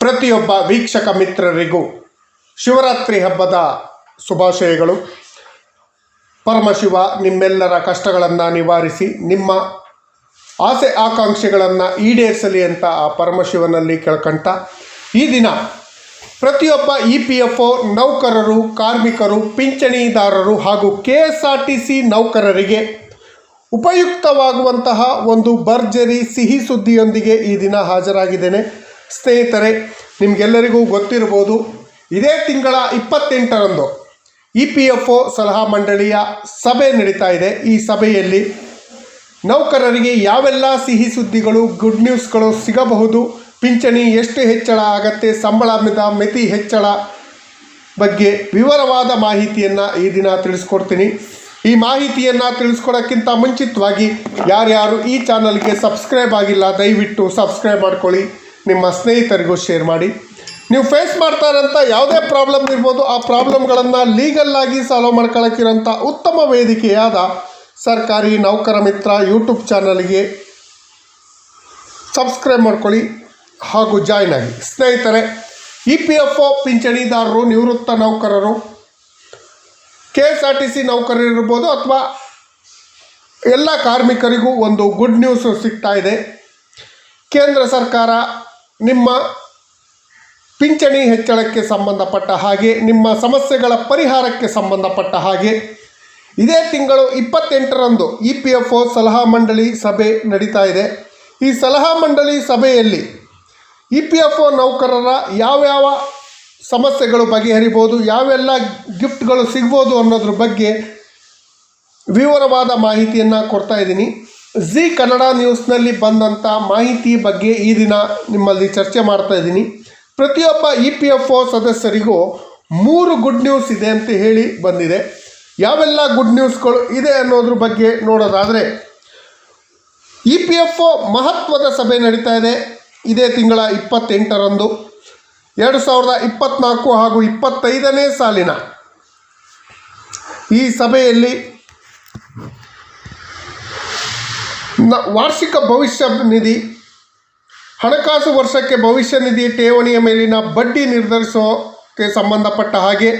ಪ್ರತಿಯೊಬ್ಬ ವೀಕ್ಷಕ ಮಿತ್ರರಿಗೂ ಶಿವರಾತ್ರಿ ಹಬ್ಬದ ಶುಭಾಶಯಗಳು. ಪರಮಶಿವ, ನಿಮ್ಮೆಲ್ಲರ ಕಷ್ಟಗಳನ್ನು ನಿವಾರಿಸಿ, ನಿಮ್ಮ ಆಸೆ ಆಕಾಂಕ್ಷೆಗಳನ್ನು ಈಡೇರಿಸಲಿ ಅಂತ ಆ ಪರಮಶಿವನಲ್ಲಿ ಕೇಳ್ಕಂತ ಈ ದಿನ ಪ್ರತಿಯೊಬ್ಬ ಇ ಪಿ ಎಫ್ ಒ ನೌಕರರು, ಕಾರ್ಮಿಕರು, ಪಿಂಚಣಿದಾರರು ಹಾಗೂ K S R T C ನೌಕರರಿಗೆ ಉಪಯುಕ್ತವಾಗುವಂತಹ ಒಂದು ಭರ್ಜರಿ ಸಿಹಿ ಸುದ್ದಿಯೊಂದಿಗೆ ಈ ದಿನ ಹಾಜರಾಗಿದ್ದೇನೆ. ಸ್ನೇಹಿತರೆ, ನಿಮಗೆಲ್ಲರಿಗೂ ಗೊತ್ತಿರ್ಬೋದು ಇದೇ ತಿಂಗಳ ಇಪ್ಪತ್ತೆಂಟರಂದು ಇ ಪಿ ಎಫ್ ಒ ಸಲಹಾ ಮಂಡಳಿಯ ಸಭೆ ನಡೀತಾ ಇದೆ. ಈ ಸಭೆಯಲ್ಲಿ ನೌಕರರಿಗೆ ಯಾವೆಲ್ಲ ಸಿಹಿ ಸುದ್ದಿಗಳು ಗುಡ್ ನ್ಯೂಸ್ಗಳು ಸಿಗಬಹುದು, ಪಿಂಚಣಿ ಎಷ್ಟು ಹೆಚ್ಚಳ ಆಗತ್ತೆ ಸಂಬಳದ ಮಿತಿ ಹೆಚ್ಚಳ ಬಗ್ಗೆ ವಿವರವಾದ ಮಾಹಿತಿಯನ್ನು ಈ ದಿನ ತಿಳಿಸ್ಕೊಡ್ತೀನಿ. ಈ ಮಾಹಿತಿಯನ್ನು ತಿಳಿಸ್ಕೊಡೋಕ್ಕಿಂತ ಮುಂಚಿತವಾಗಿ ಯಾರ್ಯಾರು ಈ ಚಾನಲ್ಗೆ ಸಬ್ಸ್ಕ್ರೈಬ್ ಆಗಿಲ್ಲ, ದಯವಿಟ್ಟು ಸಬ್ಸ್ಕ್ರೈಬ್ ಮಾಡ್ಕೊಳ್ಳಿ. ನಿಮ್ಮ ಸ್ನೇಹಿತರಿಗೂ ಶೇರ್ ಮಾಡಿ. ನೀವು ಫೇಸ್ ಮಾಡ್ತಾ ಇರೋಂಥ ಯಾವುದೇ ಪ್ರಾಬ್ಲಮ್ ಇರ್ಬೋದು, ಆ ಪ್ರಾಬ್ಲಮ್ಗಳನ್ನು ಲೀಗಲ್ಲಾಗಿ ಸಾಲ್ವ್ ಮಾಡ್ಕೊಳ್ಳೋಕ್ಕಿರೋಂಥ ಉತ್ತಮ ವೇದಿಕೆಯಾದ ಸರ್ಕಾರಿ ನೌಕರ ಮಿತ್ರ ಯೂಟ್ಯೂಬ್ ಚಾನಲ್ಗೆ ಸಬ್ಸ್ಕ್ರೈಬ್ ಮಾಡ್ಕೊಳ್ಳಿ ಹಾಗೂ ಜಾಯ್ನ್ ಆಗಿ. ಸ್ನೇಹಿತರೆ ಇ ಪಿ ಎಫ್ ಒ ಪಿಂಚಣಿದಾರರು, ನಿವೃತ್ತ ನೌಕರರು K S R T C ನೌಕರರಿರ್ಬೋದು ಅಥವಾ ಎಲ್ಲ ಕಾರ್ಮಿಕರಿಗೂ ಒಂದು ಗುಡ್ ನ್ಯೂಸು ಸಿಗ್ತಾ ಇದೆ. ಕೇಂದ್ರ ಸರ್ಕಾರ ನಿಮ್ಮ ಪಿಂಚಣಿ ಹೆಚ್ಚಳಕ್ಕೆ ಸಂಬಂಧಪಟ್ಟ ಹಾಗೆ, ನಿಮ್ಮ ಸಮಸ್ಯೆಗಳ ಪರಿಹಾರಕ್ಕೆ ಸಂಬಂಧಪಟ್ಟ ಹಾಗೆ, ಇದೇ ತಿಂಗಳು ಇಪ್ಪತ್ತೆಂಟರಂದು ಇ ಪಿ ಎಫ್ ಒ ಸಲಹಾ ಮಂಡಳಿ ಸಭೆ ನಡೀತಾ ಇದೆ. ಈ ಸಲಹಾ ಮಂಡಳಿ ಸಭೆಯಲ್ಲಿ ಇ ಪಿ ಎಫ್ ಒ ನೌಕರರ ಯಾವ್ಯಾವ ಸಮಸ್ಯೆಗಳು ಬಗೆಹರಿಬೋದು, ಯಾವೆಲ್ಲ ಗಿಫ್ಟ್ಗಳು ಸಿಗ್ಬೋದು ಅನ್ನೋದ್ರ ಬಗ್ಗೆ ವಿವರವಾದ ಮಾಹಿತಿಯನ್ನು ಕೊಡ್ತಾ ಇದ್ದೀನಿ. ಜಿ ಕನ್ನಡ ನ್ಯೂಸ್ನಲ್ಲಿ ಬಂದಂಥ ಮಾಹಿತಿ ಬಗ್ಗೆ ಈ ದಿನ ನಿಮ್ಮಲ್ಲಿ ಚರ್ಚೆ ಮಾಡ್ತಾ ಇದ್ದೀನಿ. ಪ್ರತಿಯೊಬ್ಬ ಇ ಪಿ ಎಫ್ ಒ ಸದಸ್ಯರಿಗೂ ಮೂರು ಗುಡ್ ನ್ಯೂಸ್ ಇದೆ ಅಂತ ಹೇಳಿ ಬಂದಿದೆ. ಯಾವೆಲ್ಲ ಗುಡ್ ನ್ಯೂಸ್ಗಳು ಇದೆ ಅನ್ನೋದ್ರ ಬಗ್ಗೆ ನೋಡೋದಾದರೆ, ಇ ಪಿ ಎಫ್ ಒ ಮಹತ್ವದ ಸಭೆ ನಡೀತಾ ಇದೆ ಇದೇ ತಿಂಗಳ ಇಪ್ಪತ್ತೆಂಟರಂದು. ಎರಡು ಸಾವಿರದ ಇಪ್ಪತ್ತ್ನಾಲ್ಕು ಹಾಗೂ ಇಪ್ಪತ್ತೈದನೇ ಸಾಲಿನ ಈ ಸಭೆಯಲ್ಲಿ ನ ವಾರ್ಷಿಕ ಭವಿಷ್ಯ ನಿಧಿ, ಹಣಕಾಸು ವರ್ಷಕ್ಕೆ ಭವಿಷ್ಯ ನಿಧಿ ಠೇವಣಿಯ ಮೇಲಿನ ಬಡ್ಡಿ ನಿರ್ಧರಿಸೋಕ್ಕೆ ಸಂಬಂಧಪಟ್ಟ ಹಾಗೆ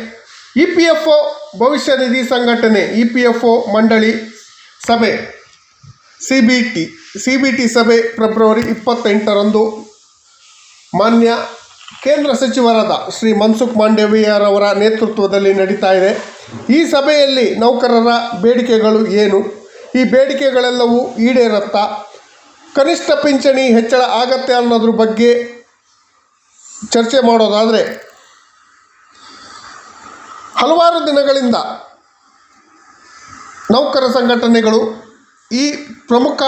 ಇ ಪಿ ಎಫ್ ಒ ಭವಿಷ್ಯ ನಿಧಿ ಸಂಘಟನೆ, ಇ ಪಿ ಎಫ್ ಒ ಮಂಡಳಿ ಸಭೆ, C B T, C B T ಸಭೆ ಫೆಬ್ರವರಿ ಇಪ್ಪತ್ತೆಂಟರಂದು ಮಾನ್ಯ ಕೇಂದ್ರ ಸಚಿವರಾದ ಶ್ರೀ ಮನ್ಸುಖ್ ಮಾಂಡವಿಯರವರ ನೇತೃತ್ವದಲ್ಲಿ ನಡೀತಾ ಇದೆ. ಈ ಸಭೆಯಲ್ಲಿ ನೌಕರರ ಬೇಡಿಕೆಗಳು ಏನು? ಈ ಬೇಡಿಕೆಗಳೆಲ್ಲವೂ ಈಡೇರತ್ತಾ. ಕನಿಷ್ಠ ಪಿಂಚಣಿ ಹೆಚ್ಚಳ ಆಗತ್ತೆ ಅನ್ನೋದ್ರ ಬಗ್ಗೆ ಚರ್ಚೆ ಮಾಡೋದಾದರೆ, ಹಲವಾರು ದಿನಗಳಿಂದ ನೌಕರ ಸಂಘಟನೆಗಳು ಈ ಪ್ರಮುಖ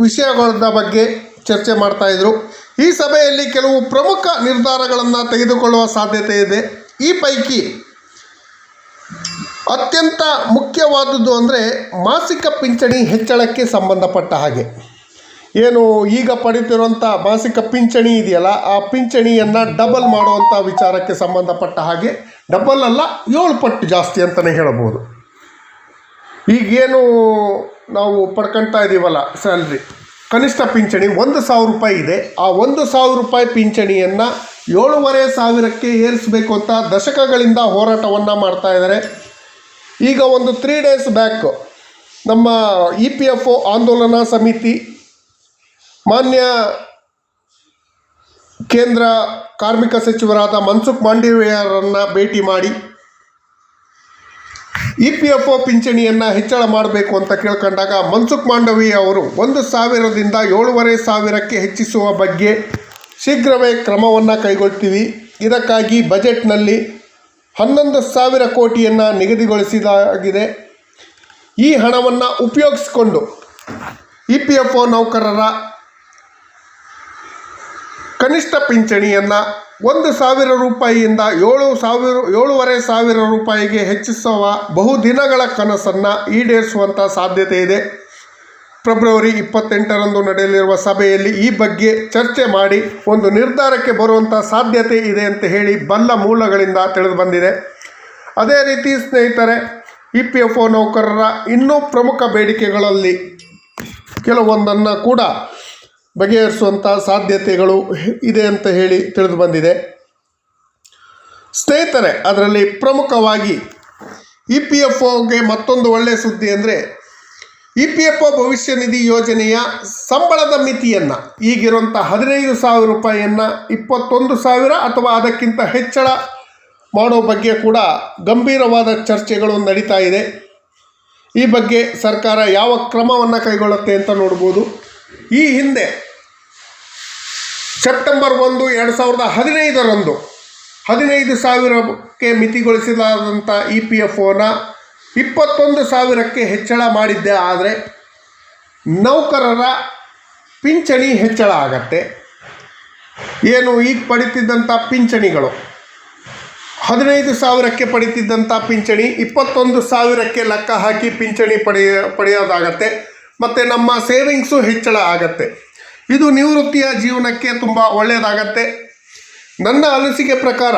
ವಿಷಯಗಳ ಬಗ್ಗೆ ಚರ್ಚೆ ಮಾಡ್ತಾಯಿದ್ರು ಈ ಸಭೆಯಲ್ಲಿ ಕೆಲವು ಪ್ರಮುಖ ನಿರ್ಧಾರಗಳನ್ನು ತೆಗೆದುಕೊಳ್ಳುವ ಸಾಧ್ಯತೆ ಇದೆ. ಈ ಪೈಕಿ ಅತ್ಯಂತ ಮುಖ್ಯವಾದದ್ದು ಅಂದರೆ ಮಾಸಿಕ ಪಿಂಚಣಿ ಹೆಚ್ಚಳಕ್ಕೆ ಸಂಬಂಧಪಟ್ಟ ಹಾಗೆ. ಏನು ಈಗ ಪಡೆಯುತ್ತಿರುವಂಥ ಮಾಸಿಕ ಪಿಂಚಣಿ ಇದೆಯಲ್ಲ, ಆ ಪಿಂಚಣಿಯನ್ನು ಡಬಲ್ ಮಾಡುವಂಥ ವಿಚಾರಕ್ಕೆ ಸಂಬಂಧಪಟ್ಟ ಹಾಗೆ ಡಬಲ್ ಅಲ್ಲ, ಏಳು ಪಟ್ಟು ಜಾಸ್ತಿ ಅಂತಲೇ ಹೇಳಬಹುದು. ಈಗೇನು ನಾವು ಪಡ್ಕೊಳ್ತಾ ಇದ್ದೀವಲ್ಲ ಸ್ಯಾಲ್ರಿ ಕನಿಷ್ಠ ಪಿಂಚಣಿ ಒಂದು ಸಾವಿರ ರೂಪಾಯಿ ಇದೆ. ಆ ಒಂದು ಸಾವಿರ ರೂಪಾಯಿ ಪಿಂಚಣಿಯನ್ನು ಏಳೂವರೆ ಸಾವಿರಕ್ಕೆ ಏರಿಸಬೇಕು ಅಂತ ದಶಕಗಳಿಂದ ಹೋರಾಟವನ್ನು ಮಾಡ್ತಾ ಇದ್ದಾರೆ. ಈಗ ಒಂದು ತ್ರೀ ಡೇಸ್ ಬ್ಯಾಕ್ ನಮ್ಮ ಇ ಪಿ ಎಫ್ ಒ ಆಂದೋಲನ ಸಮಿತಿ, ಮಾನ್ಯ ಕೇಂದ್ರ ಕಾರ್ಮಿಕ ಸಚಿವರಾದ ಮನ್ಸುಖ್ ಮಾಂಡವಿಯರನ್ನು ಭೇಟಿ ಮಾಡಿ ಇ ಪಿ ಎಫ್ ಒ ಪಿಂಚಣಿಯನ್ನು ಹೆಚ್ಚಳ ಮಾಡಬೇಕು ಅಂತ ಕೇಳ್ಕೊಂಡಾಗ ಮನ್ಸುಖ್ ಮಾಂಡವಿಯ ಅವರು ಒಂದು ಸಾವಿರದಿಂದ ಏಳುವರೆ ಸಾವಿರಕ್ಕೆ ಹೆಚ್ಚಿಸುವ ಬಗ್ಗೆ ಶೀಘ್ರವೇ ಕ್ರಮವನ್ನು ಕೈಗೊಳ್ತೀವಿ. ಇದಕ್ಕಾಗಿ ಬಜೆಟ್ನಲ್ಲಿ ಹನ್ನೊಂದು ಸಾವಿರ ಕೋಟಿಯನ್ನು ನಿಗದಿಗೊಳಿಸಿದಾಗಿದೆ. ಈ ಹಣವನ್ನು ಉಪಯೋಗಿಸಿಕೊಂಡು ಇ ಪಿ ಎಫ್ ಒ ನೌಕರರ ಕನಿಷ್ಠ ಪಿಂಚಣಿಯನ್ನು ಒಂದು ಸಾವಿರ ರೂಪಾಯಿಯಿಂದ ಏಳು ಸಾವಿರ, ಏಳೂವರೆ ಸಾವಿರ ರೂಪಾಯಿಗೆ ಹೆಚ್ಚಿಸುವ ಬಹುದಿನಗಳ ಕನಸನ್ನು ಈಡೇರಿಸುವಂಥ ಸಾಧ್ಯತೆ ಇದೆ. ಫೆಬ್ರವರಿ ಇಪ್ಪತ್ತೆಂಟರಂದು ನಡೆಯಲಿರುವ ಸಭೆಯಲ್ಲಿ ಈ ಬಗ್ಗೆ ಚರ್ಚೆ ಮಾಡಿ ಒಂದು ನಿರ್ಧಾರಕ್ಕೆ ಬರುವಂಥ ಸಾಧ್ಯತೆ ಇದೆ ಅಂತ ಹೇಳಿ ಬಲ್ಲ ಮೂಲಗಳಿಂದ ತಿಳಿದು ಬಂದಿದೆ. ಅದೇ ರೀತಿ ಸ್ನೇಹಿತರೆ, ಇ ಪಿ ಎಫ್ ಒ ನೌಕರರ ಇನ್ನೂ ಪ್ರಮುಖ ಬೇಡಿಕೆಗಳಲ್ಲಿ ಕೆಲವೊಂದನ್ನು ಕೂಡ ಬಗೆಹರಿಸುವಂಥ ಸಾಧ್ಯತೆಗಳು ಇದೆ ಅಂತ ಹೇಳಿ ತಿಳಿದು ಬಂದಿದೆ. ಸ್ನೇಹಿತರೆ, ಅದರಲ್ಲಿ ಪ್ರಮುಖವಾಗಿ ಇ ಪಿ ಎಫ್ ಒಗೆ ಮತ್ತೊಂದು ಒಳ್ಳೆಯ ಸುದ್ದಿ ಅಂದರೆ ಇ ಪಿ ಎಫ್ ಒ ಭವಿಷ್ಯ ನಿಧಿ ಯೋಜನೆಯ ಸಂಬಳದ ಮಿತಿಯನ್ನು ಈಗಿರುವಂಥ ಹದಿನೈದು ಸಾವಿರ ರೂಪಾಯಿಯನ್ನು ಇಪ್ಪತ್ತೊಂದು ಸಾವಿರ ಅಥವಾ ಅದಕ್ಕಿಂತ ಹೆಚ್ಚಳ ಮಾಡೋ ಬಗ್ಗೆ ಕೂಡ ಗಂಭೀರವಾದ ಚರ್ಚೆಗಳು ನಡೀತಾ ಇದೆ. ಈ ಬಗ್ಗೆ ಸರ್ಕಾರ ಯಾವ ಕ್ರಮವನ್ನು ಕೈಗೊಳ್ಳುತ್ತೆ ಅಂತ ನೋಡ್ಬೋದು. ಈ ಹಿಂದೆ ಸೆಪ್ಟೆಂಬರ್ ಒಂದು ಎರಡು ಸಾವಿರದ ಹದಿನೈದರಂದು ಹದಿನೈದು ಸಾವಿರಕ್ಕೆ ಮಿತಿಗೊಳಿಸಲಾದಂಥ ಇ ಪಿ ಎಫ್ ಒನ ಇಪ್ಪತ್ತೊಂದು ಸಾವಿರಕ್ಕೆ ಹೆಚ್ಚಳ ಮಾಡಿದ್ದೆ, ಆದರೆ ನೌಕರರ ಪಿಂಚಣಿ ಹೆಚ್ಚಳ ಆಗತ್ತೆ. ಏನು ಈಗ ಪಡಿತಿದ್ದಂಥ ಪಿಂಚಣಿಗಳು, ಹದಿನೈದು ಸಾವಿರಕ್ಕೆ ಪಡಿತಿದ್ದಂಥ ಪಿಂಚಣಿ, ಇಪ್ಪತ್ತೊಂದು ಸಾವಿರಕ್ಕೆ ಲೆಕ್ಕ ಹಾಕಿ ಪಿಂಚಣಿ ಪಡೆಯ, ಪಡೆಯೋದಾಗತ್ತೆ. ಮತ್ತು ನಮ್ಮ ಸೇವಿಂಗ್ಸು ಹೆಚ್ಚಳ ಆಗತ್ತೆ. ಇದು ನಿವೃತ್ತಿಯ ಜೀವನಕ್ಕೆ ತುಂಬ ಒಳ್ಳೆಯದಾಗತ್ತೆ ನನ್ನ ಅನಿಸಿಕೆ ಪ್ರಕಾರ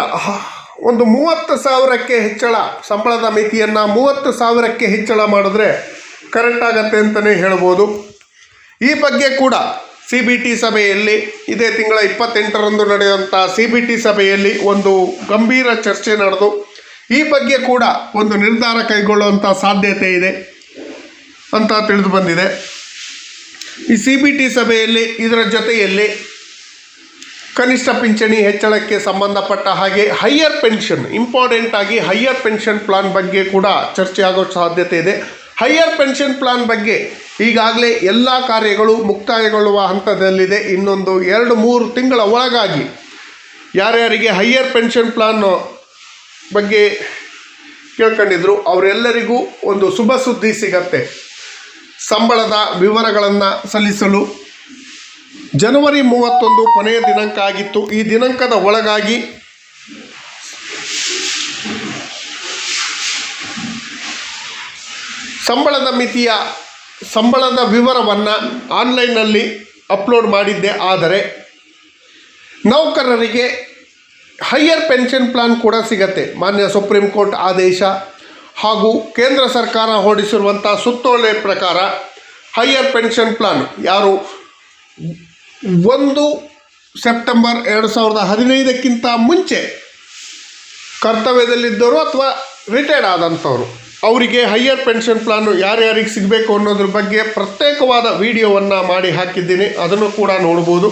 ಒಂದು ಮೂವತ್ತು ಸಾವಿರಕ್ಕೆ ಹೆಚ್ಚಳ ಸಂಬಳದ ಮಿತಿಯನ್ನು ಮೂವತ್ತು ಸಾವಿರಕ್ಕೆ ಹೆಚ್ಚಳ ಮಾಡಿದ್ರೆ ಕರೆಕ್ಟ್ ಆಗತ್ತೆ ಅಂತಲೇ ಹೇಳ್ಬೋದು. ಈ ಬಗ್ಗೆ ಕೂಡ ಸಿ ಬಿ ಟಿ ಸಭೆಯಲ್ಲಿ ಇದೇ ತಿಂಗಳ ಇಪ್ಪತ್ತೆಂಟರಂದು ನಡೆಯುವಂಥ ಸಿ ಬಿ ಟಿ ಸಭೆಯಲ್ಲಿ ಒಂದು ಗಂಭೀರ ಚರ್ಚೆ ನಡೆದು ಈ ಬಗ್ಗೆ ಕೂಡ ಒಂದು ನಿರ್ಧಾರ ಕೈಗೊಳ್ಳುವಂಥ ಸಾಧ್ಯತೆ ಇದೆ ಅಂತ ತಿಳಿದು ಬಂದಿದೆ. ಈ ಸಿ ಬಿ ಟಿ ಸಭೆಯಲ್ಲಿ ಇದರ ಜೊತೆಯಲ್ಲಿ ಕನಿಷ್ಠ ಪಿಂಚಣಿ ಹೆಚ್ಚಳಕ್ಕೆ ಸಂಬಂಧಪಟ್ಟ ಹಾಗೆ ಹೈಯರ್ ಪೆನ್ಷನ್ ಇಂಪಾರ್ಟೆಂಟ್ ಆಗಿ ಹೈಯರ್ ಪೆನ್ಷನ್ ಪ್ಲಾನ್ ಬಗ್ಗೆ ಕೂಡ ಚರ್ಚೆ ಆಗೋ ಸಾಧ್ಯತೆ ಇದೆ. ಹೈಯರ್ ಪೆನ್ಷನ್ ಪ್ಲಾನ್ ಬಗ್ಗೆ ಈಗಾಗಲೇ ಎಲ್ಲ ಕಾರ್ಯಗಳು ಮುಕ್ತಾಯಗೊಳ್ಳುವ ಹಂತದಲ್ಲಿದೆ. ಇನ್ನೊಂದು ಎರಡು ಮೂರು ತಿಂಗಳ ಒಳಗಾಗಿ ಯಾರ್ಯಾರಿಗೆ ಹೈಯರ್ ಪೆನ್ಷನ್ ಪ್ಲಾನ್ ಬಗ್ಗೆ ಕೇಳ್ಕೊಂಡಿದ್ರು, ಅವರೆಲ್ಲರಿಗೂ ಒಂದು ಶುಭ ಸುದ್ದಿ ಸಿಗತ್ತೆ. ಸಂಬಳದ ವಿವರಗಳನ್ನು ಸಲ್ಲಿಸಲು ಜನವರಿ ಮೂವತ್ತೊಂದು ಕೊನೆಯ ದಿನಾಂಕ ಆಗಿತ್ತು ಈ ದಿನಾಂಕದ ಒಳಗಾಗಿ ಸಂಬಳದ ಮಿತಿಯ ಸಂಬಳದ ವಿವರವನ್ನು ಆನ್ಲೈನ್ನಲ್ಲಿ ಅಪ್ಲೋಡ್ ಮಾಡಿದ್ದೆ. ಆದರೆ ನೌಕರರಿಗೆ ಹೈಯರ್ ಪೆನ್ಷನ್ ಪ್ಲಾನ್ ಕೂಡ ಸಿಗತ್ತೆ. ಮಾನ್ಯ ಸುಪ್ರೀಂ ಕೋರ್ಟ್ ಆದೇಶ ಹಾಗೂ ಕೇಂದ್ರ ಸರ್ಕಾರ ಹೊರಡಿಸಿರುವಂಥ ಸುತ್ತೋಲೆ ಪ್ರಕಾರ ಹೈಯರ್ ಪೆನ್ಷನ್ ಪ್ಲಾನ್ ಯಾರು ಒಂದು ಸೆಪ್ಟೆಂಬರ್ ಎರಡು ಸಾವಿರದ ಹದಿನೈದಕ್ಕಿಂತ ಮುಂಚೆ ಕರ್ತವ್ಯದಲ್ಲಿದ್ದವರು ಅಥವಾ ರಿಟೈರ್ಡ್ ಆದಂಥವರು. ಅವರಿಗೆ ಹೈಯರ್ ಪೆನ್ಷನ್ ಪ್ಲಾನು ಯಾರ್ಯಾರಿಗೆ ಸಿಗಬೇಕು ಅನ್ನೋದ್ರ ಬಗ್ಗೆ ಪ್ರತ್ಯೇಕವಾದ ವಿಡಿಯೋವನ್ನು ಮಾಡಿ ಹಾಕಿದ್ದೀನಿ. ಅದನ್ನು ಕೂಡ ನೋಡ್ಬೋದು.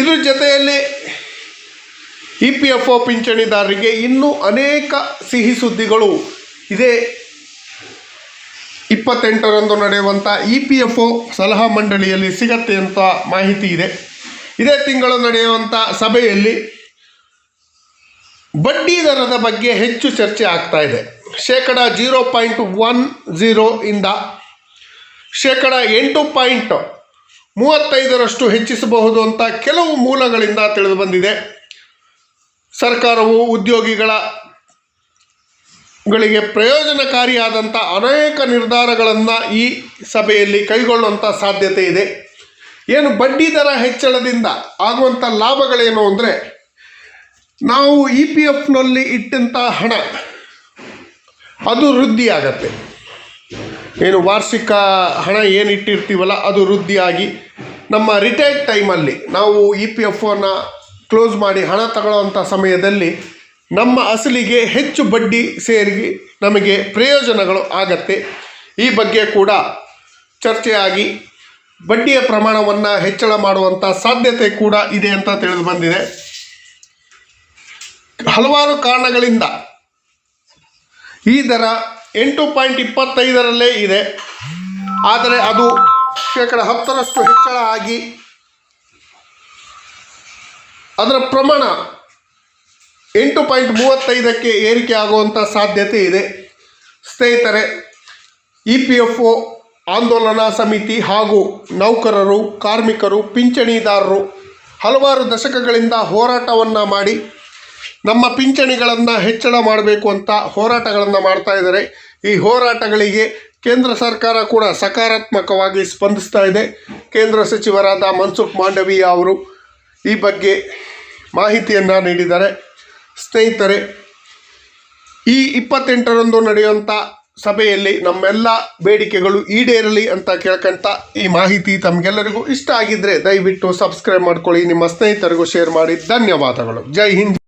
ಇದ್ರ ಜೊತೆಯಲ್ಲಿ ಇ ಪಿ ಎಫ್ ಒ ಪಿಂಚಣಿದಾರರಿಗೆ ಇನ್ನೂ ಅನೇಕ ಸಿಹಿ ಸುದ್ದಿಗಳು ಇದೇ. ಇಪ್ಪತ್ತೆಂಟರಂದು ನಡೆಯುವಂಥ ಇ ಪಿ ಎಫ್ ಒ ಸಲಹಾ ಮಂಡಳಿಯಲ್ಲಿ ಸಿಗತ್ತೆ ಅಂತ ಮಾಹಿತಿ ಇದೆ. ಇದೇ ತಿಂಗಳು ನಡೆಯುವಂಥ ಸಭೆಯಲ್ಲಿ ಬಡ್ಡಿ ದರದ ಬಗ್ಗೆ ಹೆಚ್ಚು ಚರ್ಚೆ ಆಗ್ತಾ ಇದೆ. ಶೇಕಡ ಜೀರೋ ಪಾಯಿಂಟ್ ಒನ್ ಝೀರೋ ಇಂದ ಶೇಕಡ ಎಂಟು ಪಾಯಿಂಟ್ ಮೂವತ್ತೈದರಷ್ಟು ಹೆಚ್ಚಿಸಬಹುದು ಅಂತ ಕೆಲವು ಮೂಲಗಳಿಂದ ತಿಳಿದು ಬಂದಿದೆ. ಸರ್ಕಾರವು ಉದ್ಯೋಗಿಗಳ ಗಳಿಗೆ ಪ್ರಯೋಜನಕಾರಿಯಾದಂಥ ಅನೇಕ ನಿರ್ಧಾರಗಳನ್ನು ಈ ಸಭೆಯಲ್ಲಿ ಕೈಗೊಳ್ಳುವಂಥ ಸಾಧ್ಯತೆ ಇದೆ. ಏನು ಬಡ್ಡಿ ದರ ಹೆಚ್ಚಳದಿಂದ ಆಗುವಂಥ ಲಾಭಗಳೇನು ಅಂದರೆ, ನಾವು ಇ ಪಿ ಎಫ್ನಲ್ಲಿ ಇಟ್ಟಂಥ ಹಣ ಅದು ವೃದ್ಧಿಯಾಗತ್ತೆ. ಏನು ವಾರ್ಷಿಕ ಹಣ ಏನು ಇಟ್ಟಿರ್ತೀವಲ್ಲ ಅದು ವೃದ್ಧಿಯಾಗಿ ನಮ್ಮ ರಿಟೈರ್ಡ್ ಟೈಮಲ್ಲಿ ನಾವು ಇ ಪಿ ಎಫ್ ಕ್ಲೋಸ್ ಮಾಡಿ ಹಣ ತಗೊಳ್ಳೋವಂಥ ಸಮಯದಲ್ಲಿ ನಮ್ಮ ಅಸಲಿಗೆ ಹೆಚ್ಚು ಬಡ್ಡಿ ಸೇರಿ ನಮಗೆ ಪ್ರಯೋಜನಗಳು ಆಗತ್ತೆ. ಈ ಬಗ್ಗೆ ಕೂಡ ಚರ್ಚೆಯಾಗಿ ಬಡ್ಡಿಯ ಪ್ರಮಾಣವನ್ನು ಹೆಚ್ಚಳ ಮಾಡುವಂಥ ಸಾಧ್ಯತೆ ಕೂಡ ಇದೆ ಅಂತ ತಿಳಿದು ಬಂದಿದೆ. ಹಲವಾರು ಕಾರಣಗಳಿಂದ ಈ ದರ ಎಂಟು ಪಾಯಿಂಟ್ ಇಪ್ಪತ್ತೈದರಲ್ಲೇ ಇದೆ. ಆದರೆ ಅದು ಶೇಕಡ ಹತ್ತರಷ್ಟು ಹೆಚ್ಚಳ ಆಗಿ ಅದರ ಪ್ರಮಾಣ ಎಂಟು ಪಾಯಿಂಟ್ ಮೂವತ್ತೈದಕ್ಕೆ ಏರಿಕೆ ಆಗುವಂಥ ಸಾಧ್ಯತೆ ಇದೆ. ಸ್ನೇಹಿತರೆ, ಇ ಪಿ ಎಫ್ ಒ ಆಂದೋಲನಾ ಸಮಿತಿ ಹಾಗೂ ನೌಕರರು, ಕಾರ್ಮಿಕರು, ಪಿಂಚಣಿದಾರರು ಹಲವಾರು ದಶಕಗಳಿಂದ ಹೋರಾಟವನ್ನು ಮಾಡಿ ನಮ್ಮ ಪಿಂಚಣಿಗಳನ್ನು ಹೆಚ್ಚಳ ಮಾಡಬೇಕು ಅಂತ ಹೋರಾಟಗಳನ್ನು ಮಾಡ್ತಾ ಇದ್ದಾರೆ. ಈ ಹೋರಾಟಗಳಿಗೆ ಕೇಂದ್ರ ಸರ್ಕಾರ ಕೂಡ ಸಕಾರಾತ್ಮಕವಾಗಿ ಸ್ಪಂದಿಸ್ತಾ ಇದೆ. ಕೇಂದ್ರ ಸಚಿವರಾದ ಮನ್ಸುಖ್ ಮಾಂಡವೀಯ ಅವರು ಈ ಬಗ್ಗೆ ಮಾಹಿತಿಯನ್ನು ನೀಡಿದ್ದಾರೆ. ಸ್ನೇಹಿತರೆ, ಈ ಇಪ್ಪತ್ತೆಂಟರಂದು ನಡೆಯುವಂಥ ಸಭೆಯಲ್ಲಿ ನಮ್ಮೆಲ್ಲ ಬೇಡಿಕೆಗಳು ಈಡೇರಲಿ ಅಂತ ಕೇಳ್ಕೊಂತ ಈ ಮಾಹಿತಿ ತಮಗೆಲ್ಲರಿಗೂ ಇಷ್ಟ ಆಗಿದ್ದರೆ ದಯವಿಟ್ಟು ಸಬ್ಸ್ಕ್ರೈಬ್ ಮಾಡ್ಕೊಳ್ಳಿ, ನಿಮ್ಮ ಸ್ನೇಹಿತರಿಗೂ ಶೇರ್ ಮಾಡಿ. ಧನ್ಯವಾದಗಳು. ಜೈ ಹಿಂದ್.